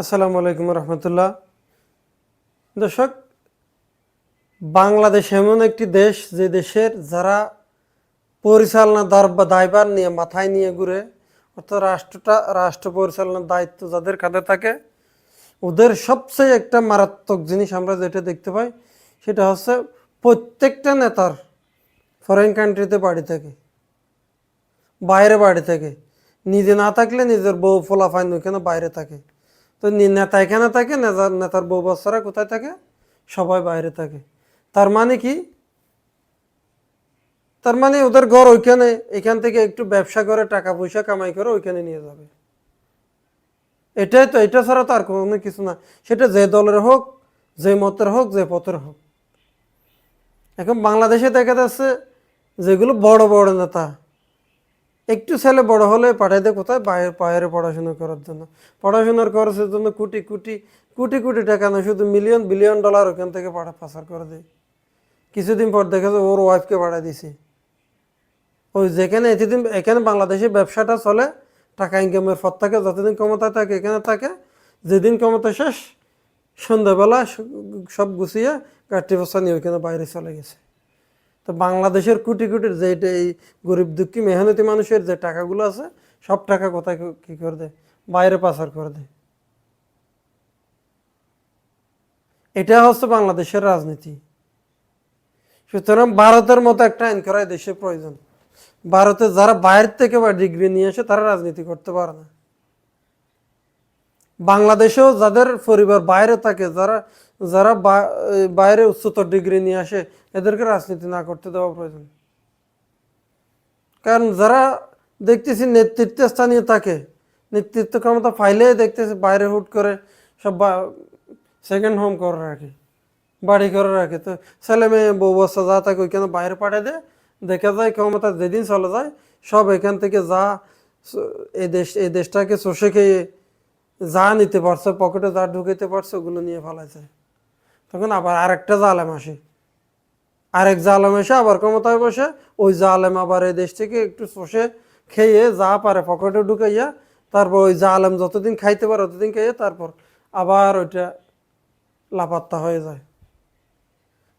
আসসালামু আলাইকুম রহমতুল্লাহ। দর্শক, বাংলাদেশ এমন একটি দেশ যে দেশের যারা পরিচালনা দার- বা দায়বার নিয়ে মাথায় নিয়ে ঘুরে, অর্থাৎ রাষ্ট্রটা, রাষ্ট্র পরিচালনার দায়িত্ব যাদের কাঁধে থাকে, ওদের সবচেয়ে একটা মারাত্মক জিনিস আমরা যেটা দেখতে পাই, সেটা হচ্ছে প্রত্যেকটা নেতার ফরেন কান্ট্রিতে বাড়ি থাকে, বাইরে বাড়ি থাকে, নিজে না থাকলে নিজের বউ ফোলাফাইন ওইখানে বাইরে থাকে। তো নেতা এখানে থাকে নেতার নেতার বউ বাচ্চারা কোথায় থাকে? সবাই বাইরে থাকে। তার মানে কি? তার মানে ওদের ঘর ওইখানে, এখান থেকে একটু ব্যবসা করে, টাকা পয়সা কামাই করে ওইখানে নিয়ে যাবে। এটাই তো, এটা ছাড়া তো আর কোনো কিছু না। সেটা যে দলের হোক, যে মতের হোক, যে পথের হোক। এখন বাংলাদেশে দেখা যাচ্ছে, যেগুলো বড় বড় নেতা একটু ছেলে বড় হলে পাঠাই দেয় কোথায়? বাইরে বাইরে পড়াশোনা করার জন্য। পড়াশোনার খরচের জন্য কোটি কোটি কোটি কোটি টাকা না, শুধু মিলিয়ন বিলিয়ন ডলার ওখান থেকে পাঠা পাচার করে দেয় কিছুদিন পর দেখা যায় ওর ওয়াইফকে পাঠাই দিছি। ওই যেখানে এতদিন এখানে বাংলাদেশে ব্যবসাটা চলে, টাকা ইনকামের পর থাকে, যতদিন ক্ষমতা থাকে, এখানে থাকে। যেদিন ক্ষমতা শেষ, সন্ধ্যাবেলা সব গুছিয়ে গাঠি বস্তা নিয়ে ওইখানে বাইরে চলে গেছে। তো বাংলাদেশের কোটি কোটির যে এই গরিব দুঃখী, মেহনতি মানুষের যে টাকাগুলো আছে, সব টাকা কোথায় কি- কি করে দেয়? বাইরে পাচার করে দেয়। এটা হচ্ছে বাংলাদেশের রাজনীতি। সুতরাং ভারতের মতো একটা আইন করা দেশের প্রয়োজন। ভারতে যারা বাইরের থেকে বা ডিগ্রি নিয়ে আসে, তারা রাজনীতি করতে পারে না। বাংলাদেশেও যাদের পরিবার বাইরে থাকে, যারা যারা বাইরে উচ্চতর ডিগ্রি নিয়ে আসে, এদেরকে রাজনীতি না করতে দেওয়া প্রয়োজন। কারণ যারা দেখতেছি নেতৃত্ব স্থানীয় থাকে, নেতৃত্ব ক্ষমতা ফাইলে দেখতেছি বাইরে হুট করে সব সেকেন্ড হোম করে রাখে, বাড়ি করে রাখে। তো ছেলে মেয়ে, বউ বাচ্চা যা থাকে ওইখানে বাইরে পাঠিয়ে দেয়, দেখা যায় ক্ষমতা যেদিন চলে যায়, সব এখান থেকে যা এই দেশ, এই দেশটাকে চষে খেয়ে যা নিতে পারছ পকেটে যা ঢুকাইতে পারছ, ওগুলো নিয়ে ফেলাইছে তখন আবার আরেকটা জালেম আসে। আরেক জালেম এসে আবার ক্ষমতায় বসে, ওই জালেম আবার এই দেশ থেকে একটু চষে খেয়ে যা পারে পকেটে ঢুকাইয়া, তারপর ওই জালেম যতদিন খাইতে পারে ততদিন খেয়ে, তারপর আবার ওইটা লাপাত্তা হয়ে যায়।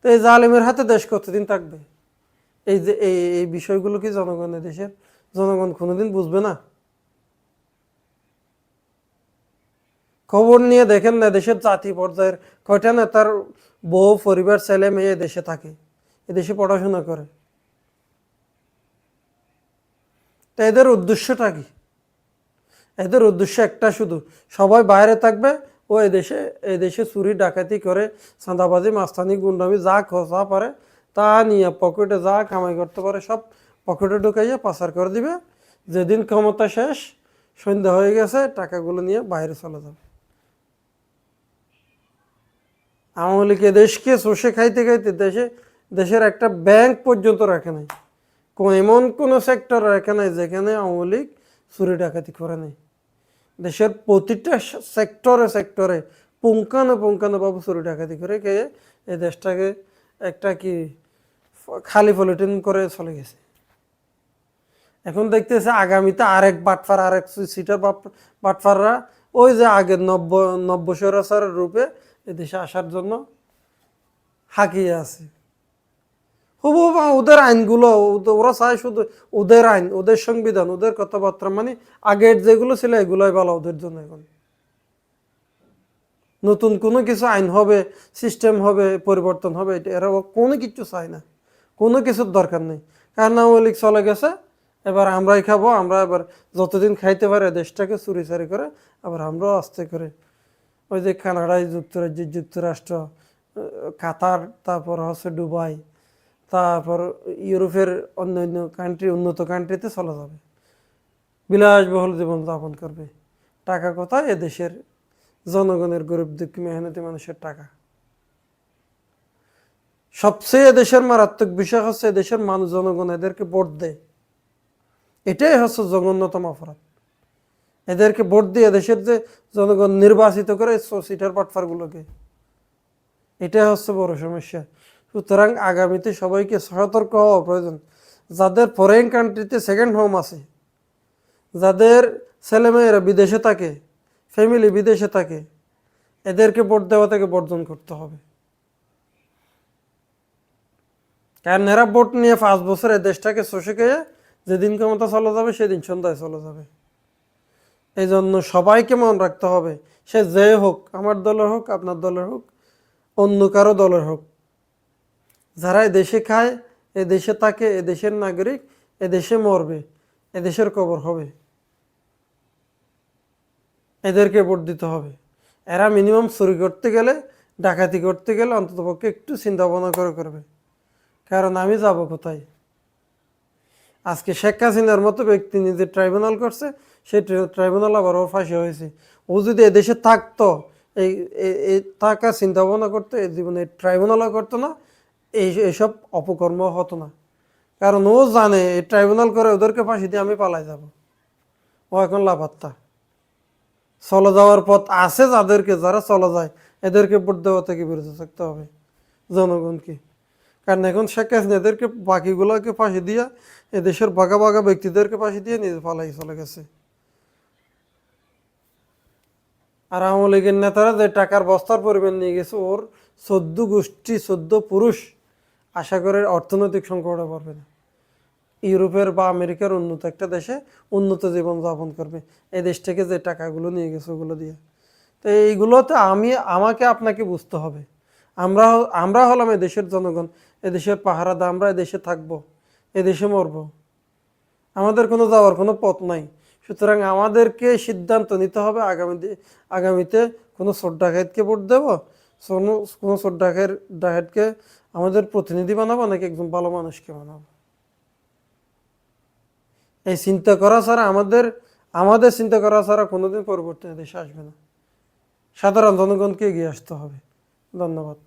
তো এই জালেমের হাতে দেশ কতদিন থাকবে? এই যে, এই এই বিষয়গুলো কি জনগণের দেশের? জনগণ কোনোদিন বুঝবে না? খবর নিয়ে দেখেন না, দেশের জাতি পর্যায়ের কয়টা নেতার বউ, পরিবার, ছেলে, মেয়ে দেশে থাকে এদেশে পড়াশোনা করে। তা এদের উদ্দেশ্যটা কি? এদের উদ্দেশ্য একটা শুধু, সবাই বাইরে থাকবে ও এদেশে এদেশে চুরি, ডাকাতি করে, চাঁদাবাজি, মাস্তানি, গুন্ডামি, যা খোঁজা পারে, তা নিয়ে পকেটে যা কামাই করতে পারে, সব পকেটে ঢুকাইয়া পাচার করে দিবে। যেদিন ক্ষমতা শেষ, সন্ধ্যা হয়ে গেছে, টাকাগুলো নিয়ে বাইরে চলে যাবে। আওয়ামী লীগ দেশকে চষে খাইতে খাইতে দেশে, দেশের একটা ব্যাংক পর্যন্ত রাখে নাই। এমন কোনো সেক্টর রাখে নাই যেখানে আওয়ামী লীগ চুরি ডাকাতি করে নাই। দেশের প্রতিটা সেক্টরে সেক্টরে পুঙ্খানো পুঙ্খানো বাবু চুরি ডাকাতি করে কে এই দেশটাকে একটা কি খালি পলিটিন করে চলে গেছে। এখন দেখতেছে আগামীতে আরেক বাটফার, আরেক সিটার বাটফাররা ওই যে আগের নব্য নব্য স্বৈরাচারের রূপে এদেশে আসার জন্য হাঁকিয়ে আছে। হুবু বা ওদের আইনগুলো ওরা চায় শুধু ওদের আইন, ওদের সংবিধান, ওদের কথাবার্তা মানে আগের যেগুলো ছিল এগুলোই ভালো ওদের জন্য এখন। নতুন কোনো কিছু আইন হবে সিস্টেম হবে, পরিবর্তন হবে, এটা এরা কোনো কিছু চায় না। কোনো কিছুর দরকার নেই। কারণ আওয়ামী লীগ চলে গেছে, এবার আমরাই খাব, আমরা এবার যতদিন খাইতে পারে দেশটাকে চুরি চারি করে, আবার আমরাও আস্তে করে ওই যে কানাডায় যুক্তরাজ্য যুক্তরাষ্ট্র, কাতার, তারপর হচ্ছে দুবাই, তারপর ইউরোপের অন্য অন্য কান্ট্রি উন্নত কান্ট্রিতে চলে যাবে। বিলাসবহুল জীবনযাপন করবে। টাকা কোথায়? এ দেশের জনগণের গরিব, দুঃখী, মেহনতি মানুষের টাকা। সবচেয়ে দেশের মারাত্মক বিষয় হচ্ছে দেশের মানুষ জনগণ এদেরকে ভোট দেয়। এটাই হচ্ছে জঘন্যতম অপরাধ। এদেরকে ভোট দিয়ে দেশের যে জনগণ নির্বাচিত করে সিটার পাটফারগুলোকে। এটাই হচ্ছে বড় সমস্যা। সুতরাং আগামীতে সবাইকে সতর্ক হওয়া প্রয়োজন। যাদের ফরেন কান্ট্রিতে সেকেন্ড হোম আছে, যাদের ছেলেমেয়েরা বিদেশে থাকে ফ্যামিলি বিদেশে থাকে, এদেরকে ভোট দেওয়া থেকে বর্জন করতে হবে। কারণ এরা ভোট নিয়ে পাঁচ বছর দেশটাকে শোষে খেয়ে যেদিন ক্ষমতা চলে যাবে, সেদিন সন্ধ্যায় চলে যাবে। এই জন্য সবাইকে মন রাখতে হবে। সে যে হোক, আমার দলের হোক, আপনার দলের হোক, অন্য কারও দলের হোক। যারা দেশে খায়, এ দেশে থাকে, এ দেশের নাগরিক, এ দেশে মরবে, এ দেশের কবর হবে। এদেরকে ভোট দিতে হবে। এরা মিনিমাম চুরি করতে গেলে, ডাকাতি করতে গেলে অন্ততপক্ষে একটু চিন্তা ভাবনা করে করবে। কারণ আমি যাব কোথায়? আজকে শেখ হাসিনার মতো ব্যক্তি নিজে ট্রাইব্যুনাল করছে সেই ট্রাইব্যুনাল আবার ওর ফাঁসি হয়েছে। ও যদি এদেশে থাকতো, এই থাকা চিন্তা ভাবনা করতো এই জীবনে ট্রাইব্যুনালও করতো না, এই এইসব অপকর্ম হতো না। কারণ ও জানে এই ট্রাইব্যুনাল করে ওদেরকে ফাঁসি দিয়ে আমি পালাই যাব। ও এখন লাপাত্তা। চলে যাওয়ার পথ আছে যাদেরকে, যারা চলে যায়, এদেরকে ভোট দেওয়া থেকে বিরত থাকতে হবে, জনগণকে। কারণ এখন শেখ হাসিনা এদেরকে, বাকিগুলোকে ফাঁসি দিয়া, এদেশের বাঘা বাঘা ব্যক্তিদেরকে ফাঁসি দিয়ে নিজে পালাই চলে গেছে। আর আওয়ামী লীগের নেতারা যে টাকার বস্তার পরিমাণ নিয়ে গেছে, ওর চোদ্দ গোষ্ঠী, চোদ্দ পুরুষ আশা করে অর্থনৈতিক সংকটে পড়বে না। ইউরোপের বা আমেরিকার উন্নত একটা দেশে উন্নত জীবন যাপন করবে। এই দেশ থেকে যে টাকাগুলো নিয়ে গেছে, ওগুলো দিয়ে। তো এইগুলোতে আমি, আমাকে আপনাকে বুঝতে হবে। আমরা আমরা হলাম এ দেশের জনগণ। এ দেশের পাহারাদা আমরা এ দেশে থাকব, এ দেশে মরবো। আমাদের কোনো যাওয়ার কোনো পথ নাই। সুতরাং আমাদেরকে সিদ্ধান্ত নিতে হবে আগামী আগামীতে কোনো চোর ডাকাতকে ভোট দেবো, কোনো কোনো চোর ডাকাত ডাকাতকে আমাদের প্রতিনিধি বানাবো নাকি একজন ভালো মানুষকে বানাবো? এই চিন্তা করা ছাড়া আমাদের আমাদের চিন্তা করা ছাড়া কোনোদিন পরিবর্তন দেশে আসবে না। সাধারণ জনগণকে এগিয়ে আসতে হবে। ধন্যবাদ।